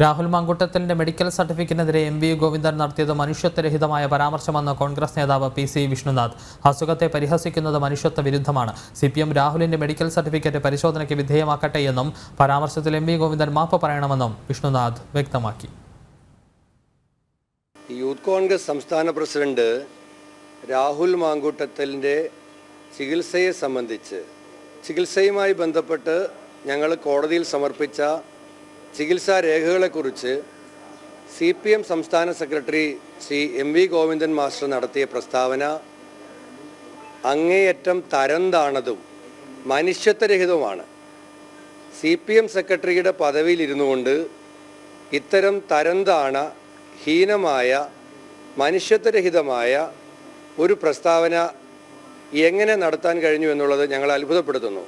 രാഹുൽ മാങ്കുട്ടത്തിന്റെ മെഡിക്കൽ സർട്ടിഫിക്കറ്റിനെതിരെ M V Govindan നടത്തിയത് മനുഷ്യത്വരഹിതമായ പരാമർശമെന്ന് കോൺഗ്രസ് നേതാവ് പി സി വിഷ്ണുനാഥ്. അസുഖത്തെ പരിഹസിക്കുന്നത് മനുഷ്യത്വ വിരുദ്ധമാണ്. സി പി എം രാഹുലിന്റെ മെഡിക്കൽ സർട്ടിഫിക്കറ്റ് പരിശോധനയ്ക്ക് വിധേയമാക്കട്ടെ എന്നും പരാമർശത്തിൽ എം വി ഗോവിന്ദൻ മാപ്പ് പറയണമെന്നും വിഷ്ണുനാഥ് വ്യക്തമാക്കി. യൂത്ത് കോൺഗ്രസ് സംസ്ഥാന പ്രസിഡന്റ് രാഹുൽ മാങ്കൂട്ടത്തലിന്റെ ചികിത്സയെ സംബന്ധിച്ച് ചികിത്സയുമായി ബന്ധപ്പെട്ട് ഞങ്ങൾ കോടതിയിൽ സമർപ്പിച്ച ചികിത്സാ രേഖകളെക്കുറിച്ച് സി പി എം സംസ്ഥാന secretary Shri M V Govindan master നടത്തിയ പ്രസ്താവന അങ്ങേയറ്റം തരന്താണതും താണതും മനുഷ്യത്വരഹിതവുമാണ്. സി പി എം സെക്രട്ടറിയുടെ പദവിയിൽ ഇരുന്നു കൊണ്ട് ഇത്തരം തരംതാണ ഹീനമായ മനുഷ്യത്വരഹിതമായ ഒരു പ്രസ്താവന എങ്ങനെ നടത്താൻ കഴിഞ്ഞു എന്നുള്ളത് ഞങ്ങൾ അത്ഭുതപ്പെടുത്തുന്നു.